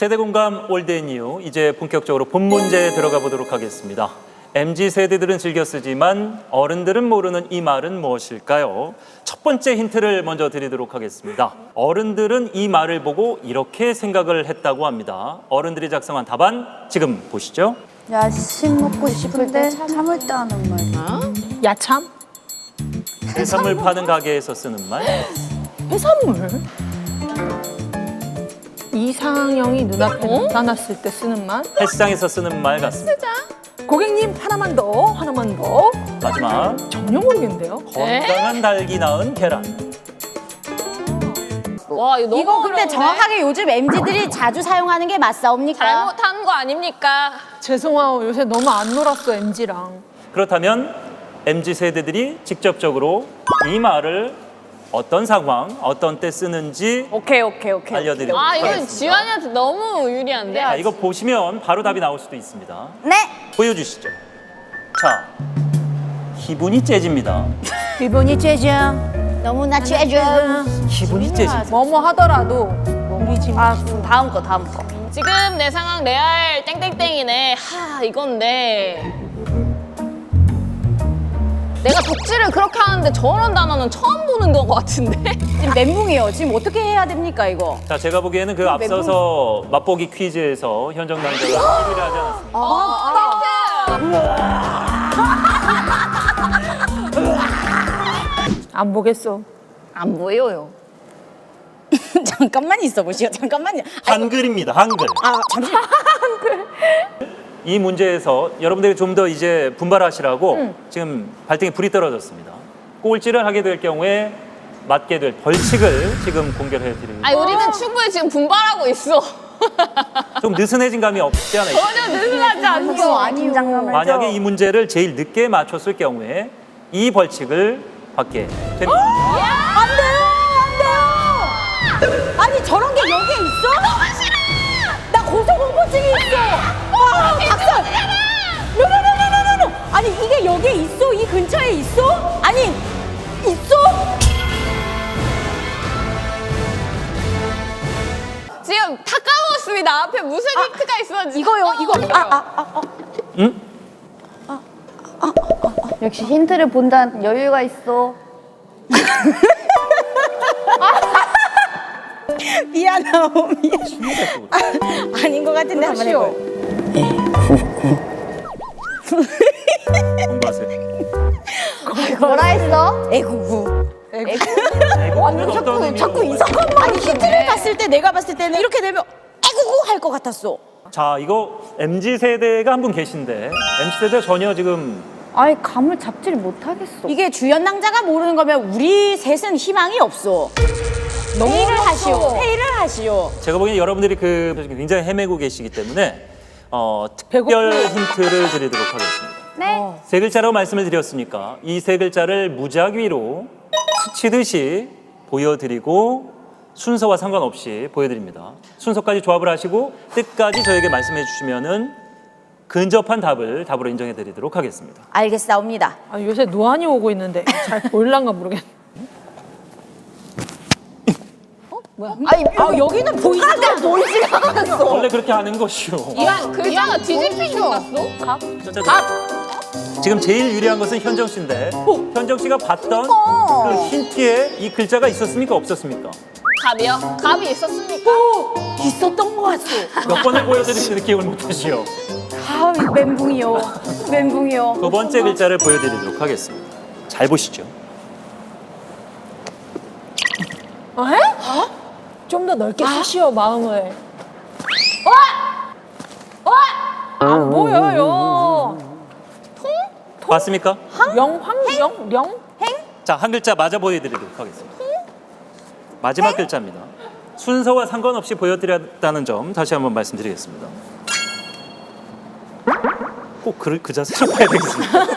세대 공감 올드앤뉴 이제 본격적으로 본 문제에 들어가 보도록 하겠습니다. MZ 세대들은 즐겨 쓰지만 어른들은 모르는 이 말은 무엇일까요? 첫 번째 힌트를 먼저 드리도록 하겠습니다. 어른들은 이 말을 보고 이렇게 생각을 했다고 합니다. 어른들이 작성한 답안 지금 보시죠. 야식 먹고 싶은데 참을 때 하는 말. 야참? 해산물 파는 가게에서 쓰는 말. 해산물? 이상형이 눈앞에 나타났을 때 쓰는 말? 헬스장에서 쓰는 말 같습니다. 고객님 하나만 더, 하나만 더. 마지막 전혀 모르겠는데요. 건강한 닭이 낳은 계란. 와 이거 너무 이거 근데 어려운데? 정확하게 요즘 MZ들이 자주 사용하는 게 맞사옵니까? 잘못한 거 아닙니까? 죄송해요. 요새 너무 안 놀았어, MG랑. 그렇다면 MZ 세대들이 직접적으로 이 말을 어떤 상황, 어떤 때 쓰는지 오케이 오케이 오케이. 알려드리도록 아 이건 하겠습니다. 지환이한테 너무 유리한데? 자, 이거 보시면 바로 답이 나올 수도 있습니다. 네. 보여주시죠. 자, 기분이 째집니다. 기분이 째져. 너무나 째져. 기분이 째집니다. 뭐뭐 하더라도 우리 집아 다음 거 다음 거. 지금 내 상황 레알 땡땡땡이네 하 이건데 내가 덕질을 그렇게 하는데 저런 단어는 처음 보는 것 같은데? 지금 멘붕이요. 지금 어떻게 해야 됩니까 이거? 자, 제가 보기에는 그 앞서서 맛보기 퀴즈에서 현정 남자가 1위를 하지 않았습니다. 안 보겠어. 안 보여요. 잠깐만 있어 보시오. 잠깐만요. 한글입니다. 한글. 아 잠시만. 이 문제에서 여러분들이 좀 더 이제 분발하시라고 지금 발등에 불이 떨어졌습니다. 꼴찌를 하게 될 경우에 맞게 될 벌칙을 지금 공개를 해드립니다. 아니 우리는 충분히 지금 분발하고 있어 좀 느슨해진 감이 없지 않아 있어요. 전혀 느슨하지 않고 아니요. 만약에 이 문제를 제일 늦게 맞췄을 경우에 이 벌칙을 받게 됩니다. 안 돼요, 안 돼요. 아니 저런 게 여기에 있어? 너무 싫어. 나 고소공포증이 있어. 와, 박살. 노노노노노노. 아니 이게 여기에 있어? 이 근처에 있어? 아니 있어? 지금 다 까먹었습니다 앞에 무슨 힌트가 있었는지 이거요, 이거. 아, 아, 아, 아. 응? 역시 힌트를 본다는 여유가 있어. 미안하오, 미안. 아닌 것 같은데 한번 해봐요. 공부하세요. 뭐라 했어? 애구구. 어떤 의미로 자꾸 이상한 말. 아니 힌트를 봤을 때 내가 봤을 때는 이렇게 되면 애구구 할 것 같았어. 자, 이거 MZ 세대가 한 분 계신데 MZ 세대 전혀 지금 아예 감을 잡지를 못하겠어. 이게 주연 낭자가 모르는 거면 우리 셋은 희망이 없어. 회의를 하시오. 회의를 하시오. 제가 보기엔 여러분들이 그 굉장히 헤매고 계시기 때문에 어, 특별 힌트를 드리도록 하겠습니다. 네. 세 글자라고 말씀을 드렸으니까 이 세 글자를 무작위로 스치듯이 보여드리고 순서와 상관없이 보여드립니다. 순서까지 조합을 하시고 뜻까지 저에게 말씀해 주시면은 근접한 답을 답으로 인정해 드리도록 하겠습니다. 알겠사옵니다. 아, 요새 노안이 오고 있는데 잘 보일란가 모르겠네. 아니, 아, 여기는 보이지가 보이지가 않았어. 원래 그렇게 하는 것이요. 이거 글자가 뒤집힌 것 같어? 자, 자, 자. 지금 제일 유리한 것은 현정 씨인데 현정 씨가 봤던 그 힌트에 이 글자가 있었습니까 없었습니까? 갑이요? 갑이 있었습니까? 있었던 것 같소. 몇 번을 보여드리는데 기억을 못하시오. 아, 멘붕이요. 멘붕이요. 두 번째 글자를 보여드리도록 하겠습니다. 잘 보시죠. 좀더 넓게 쓰시오, 마음을. 안 보여요. 봤습니까? 영, 황, 영, 령? 자, 한 글자 맞아 보여드리도록 하겠습니다. 마지막 글자입니다. 순서와 상관없이 보여드렸다는 점 다시 한번 말씀드리겠습니다. 꼭 그, 그 자세로 봐야 되겠습니다.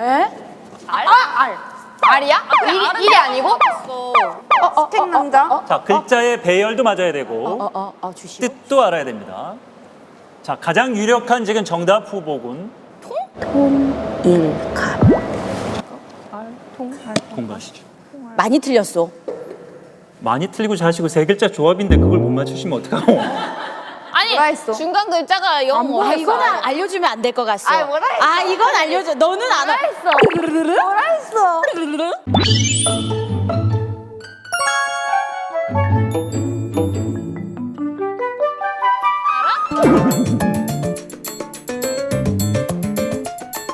에? 알이야? 일이, 일이 아니고? 스택 남자? 자, 글자의 배열도 맞아야 되고 어, 어, 어, 주시오. 뜻도 알아야 됩니다. 자, 가장 유력한 지금 정답 후보군 일갑. 공부하시죠. 많이 틀렸어. 많이 틀리고 자시고 세 글자 조합인데 그걸 못 맞추시면 어떡하고? 아니 뭐라 했어? 중간 글자가 영 아, 뭐였어? 이거는 알려주면 안 될 것 같어. 아, 뭐라 했어? 아, 이건 알려줘. 너는 안 알. 했어? 뭐라 했어?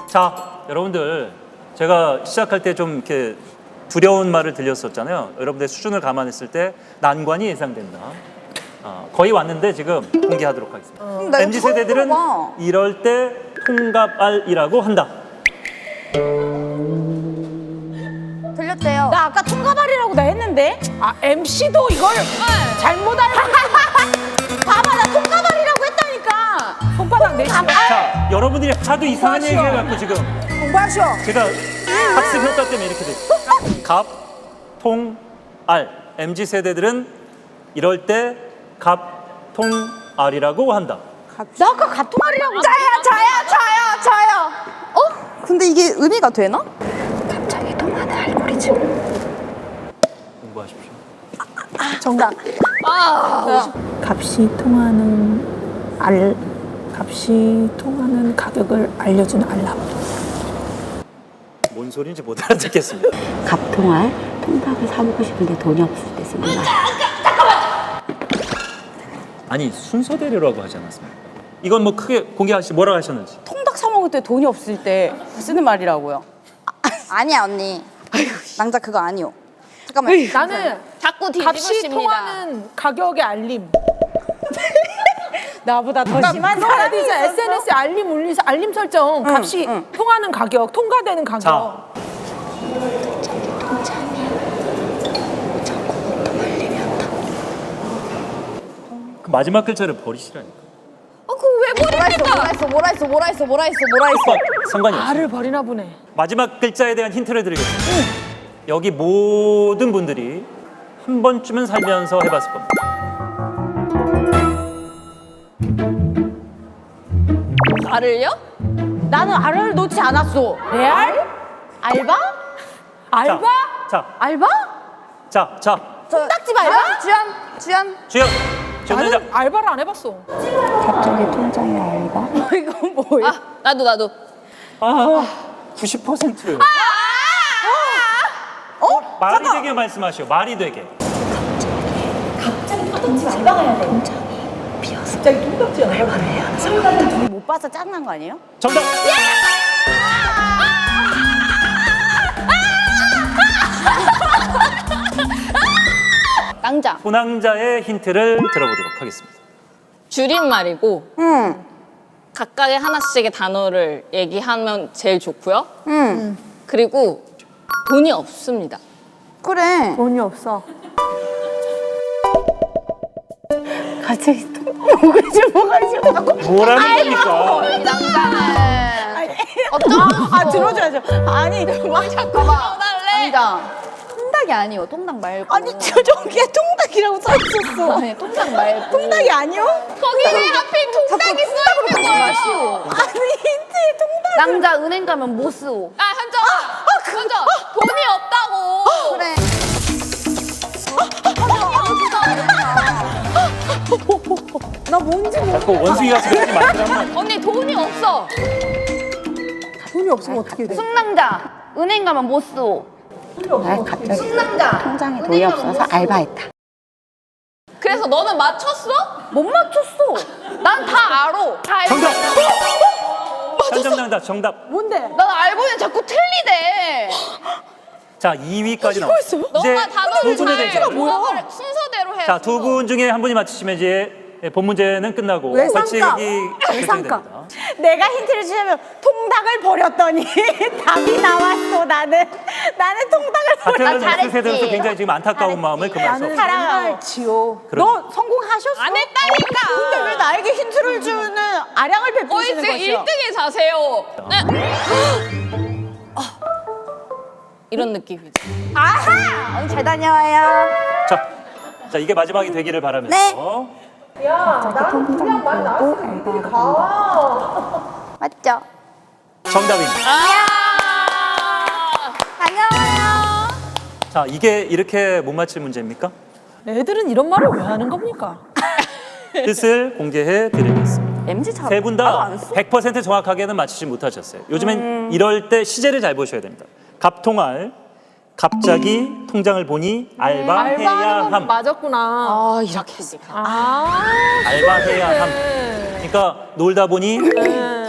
자, 여러분들 제가 시작할 때 좀 이렇게 두려운 말을 들렸었잖아요. 여러분들 수준을 감안했을 때 난관이 예상된다. 아, 거의 왔는데 지금 공개하도록 하겠습니다. 나 이거 MZ 세대들은 들어봐. 이럴 때 통갑알이라고 한다. 들렸대요. 나 아까 통과발이라고 나 했는데. 아 MC도 이걸 잘못 알고 봐봐, 나 통과발이라고 했다니까. 손바닥 내시 자, 여러분들이 하도 이상한. 얘기를 갖고 지금 공부하셔. 제가 학습 효과 때문에 이렇게 됐어요. 갑, 통, 알. MZ 세대들은 이럴 때 갑, 통, 알이라고 한다. 나 아까 가통알이라고. 저요, 저요, 저요, 저요. 어? 근데 이게 의미가 되나? 갑자기 통하는 알고리즘. 공부하십시오. 정답. 값이 통하는 알 값이 통하는 가격을 알려주는 알람. 뭔 소리인지 못 알아듣겠습니다. 갑통알 통닭을 사 먹고 싶은데 돈이 없을 때 쓰는 말. 아니 순서대로라고 하지 않았습니까? 이건 뭐 크게 공개하시 뭐라고 하셨는지. 통닭 사 먹을 때 돈이 없을 때 쓰는 말이라고요. 아니야, 언니. 낭자 그거 아니요. 잠깐만. 나는 자꾸 값이 뒤집으십니다. 통하는 가격의 알림. 나보다 더 심한 사람이 있잖 SNS에 알림 울리 알림 설정 값이 통하는 가격 통과되는 가격. 자, 그 마지막 글자를 버리시라니까. 어, 그왜 뭐라 했어, 뭐라 했어, 뭐라 했어, 뭐라 했어, 뭐라 했어, 뭐라 했어. 어, 상관이 없어요. 알을 버리나 보네. 마지막 글자에 대한 힌트를 드리겠습니다. 여기 모든 분들이 한 번쯤은 살면서 해봤을 겁니다. 알을요? 나는 알을 놓지 않았어. 레알? 알바? 알바? 자, 알바? 자, 자, 통닭집 알바? 주연, 주연. 주연, 주연 나는 자 알바를 안 해봤어. 갑자기 통장에 알바? 이건 뭐야? 아 나도 나도. 아, 90%요. 어? 말이 되게 말씀하시오. 말이 되게. 못 봐서 짜증난 거 아니에요? 정답. 낭자. 분황자의 힌트를 들어보도록 하겠습니다. 줄임말이고 응, 각각의 하나씩의 단어를 얘기하면 제일 좋고요. 응. 그리고 돈이 없습니다. 그래. 돈이 없어. 갑자기 통 뭐라는 겁니까? 아, 들어줘야죠. 아니, 와, 봐봐. 낭자. 통닭이 아니요, 통닭 말고. 아니, 저 저기에 통닭이라고 써 있었어. 아니, 통닭 말고. 통닭이 아니요? 거기에 하필 통닭이 써 있는 거예요. 아니, 힌트에 통닭. 낭자 은행 가면 뭐 쓰오? 아 현정아, 현정 돈이 없 나 뭔지 모르 자꾸 원숭이 같이 그러지 말라면 언니 돈이 없어. 돈이 없으면 어떻게 돼? 숙낭자 은행 가면 뭐 쓰오? 아, 갑자기 숙낭자 통장에 돈이 없어서 알바했다. 그래서 너는 맞췄어? 못 맞췄어. 난 다 알아. 다 알고. 정답. 현정당답 정답. 뭔데? 난 알고 있는데 자꾸 틀리대. 자, 2위까지 나왔어요. 너가 단어를 잘. 뭐야? 순서대로 해. 자, 두 분 중에 한 분이 맞히시면 이제 본 문제는 끝나고 외상값. 벌칙이 외상값. 내가 힌트를 주자면 통닭을 버렸더니 답이 나왔어 나는 나는 통닭을 같은 버렸 X 세대로서 굉장히 지금 안타까운 마음을 금할 수 나는 없습니다. 사랑하고 그럼. 너 성공하셨어? 안 했다니까. 근데 왜 나에게 힌트를 주는 아량을 거의 베푸시는 지금 것이요 1등의 자세요. 네. 아, 이런 느낌이죠. 아하! 잘 다녀와요. 자, 자 이게 마지막이 되기를 바라면서 네. 맞죠? 정답입니다. 아. 다녀와요. 자, 이게 이렇게 못 맞힐 문제입니까? 애들은 이런 말을 왜 하는 겁니까? 뜻을 공개해 드리겠습니다. MZ 잘. 세분 바로 다안 써? 100% 정확하게는 맞히지 못하셨어요. 요즘엔 이럴 때 시제를 잘 보셔야 됩니다. 갑통알, 갑자기 통장을 보니 알바해야 알바하는 건 함. 맞았구나. 아 이렇게 했어. 아, 알바해야 함. 네. 그러니까 놀다 보니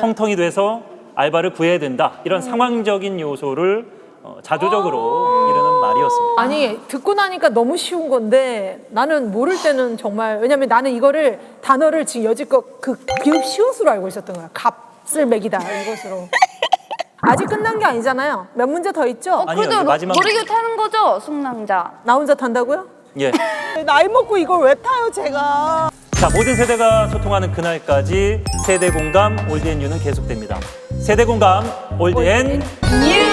텅텅이 돼서 알바를 구해야 된다. 이런 상황적인 요소를 어, 자조적으로 이르는 말이었습니다. 아니 듣고 나니까 너무 쉬운 건데 나는 모를 때는 정말 왜냐면 나는 이거를 단어를 지금 여지껏 그 비읍 시옷으로 알고 있었던 거야. 값을 매기다 이것으로. 아직 끝난 게 아니잖아요. 몇 문제 더 있죠? 아니요, 그래도 이제 마지막 놀이기 타는 거죠, 숙남자. 나 혼자 탄다고요? 예. 나이 먹고 이걸 왜 타요 제가? 자, 모든 세대가 소통하는 그날까지 세대 공감 올드앤뉴는 계속됩니다. 세대 공감 올드앤 예.